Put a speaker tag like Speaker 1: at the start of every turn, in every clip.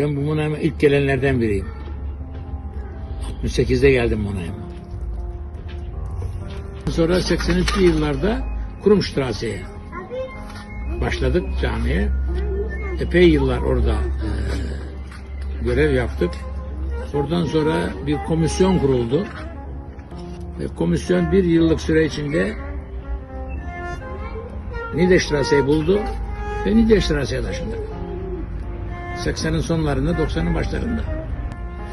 Speaker 1: Ben bu Monheim'e ilk gelenlerden biriyim. 68'de geldim Monheim'e. Sonra 83'lü yıllarda Kurumstrasse'ye başladık camiye. Epey yıllar orada eee, görev yaptık. Oradan sonra bir komisyon kuruldu. Ve komisyon bir yıllık süre içinde Niederstrasse'yi buldu ve Niederstrasse'ye taşındık. 80'in sonlarında 90'ın başlarında.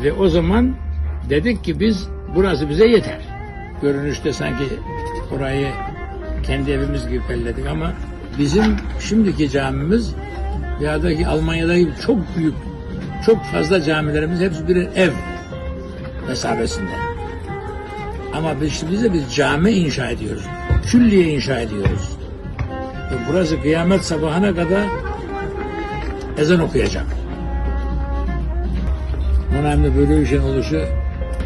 Speaker 1: Ve o zaman dedik ki biz burası bize yeter. Görünüşte sanki orayı kendi evimiz gibi belledik ama bizim şimdiki camimiz dünyadaki Almanya'daki çok büyük çok fazla camilerimiz hepsi bir ev mesabesinde. Ama biz şimdi de biz cami inşa ediyoruz. Külliye inşa ediyoruz. Ve burası kıyamet sabahına kadar ezan okuyacak. Monheim'de böyle bir şeyin oluşu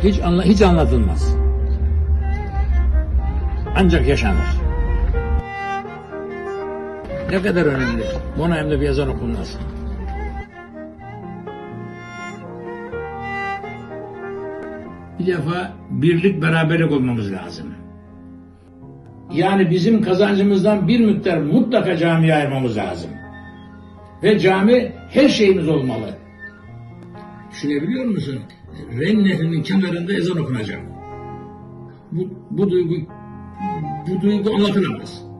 Speaker 1: hiç, anla, hiç anlatılmaz. Ancak yaşanır. Ne kadar önemli. Monheim'de bir ezan okunması. Bir defa birlik beraberlik olmamız lazım. Yani bizim kazancımızdan bir miktar mutlaka camiye ayırmamız lazım. Ve cami her şeyimiz olmalı. Düşünebiliyor musun? Ren Nehri'nin kenarında ezan okunacak. Bu, bu duygu bu duygu anlatılamaz.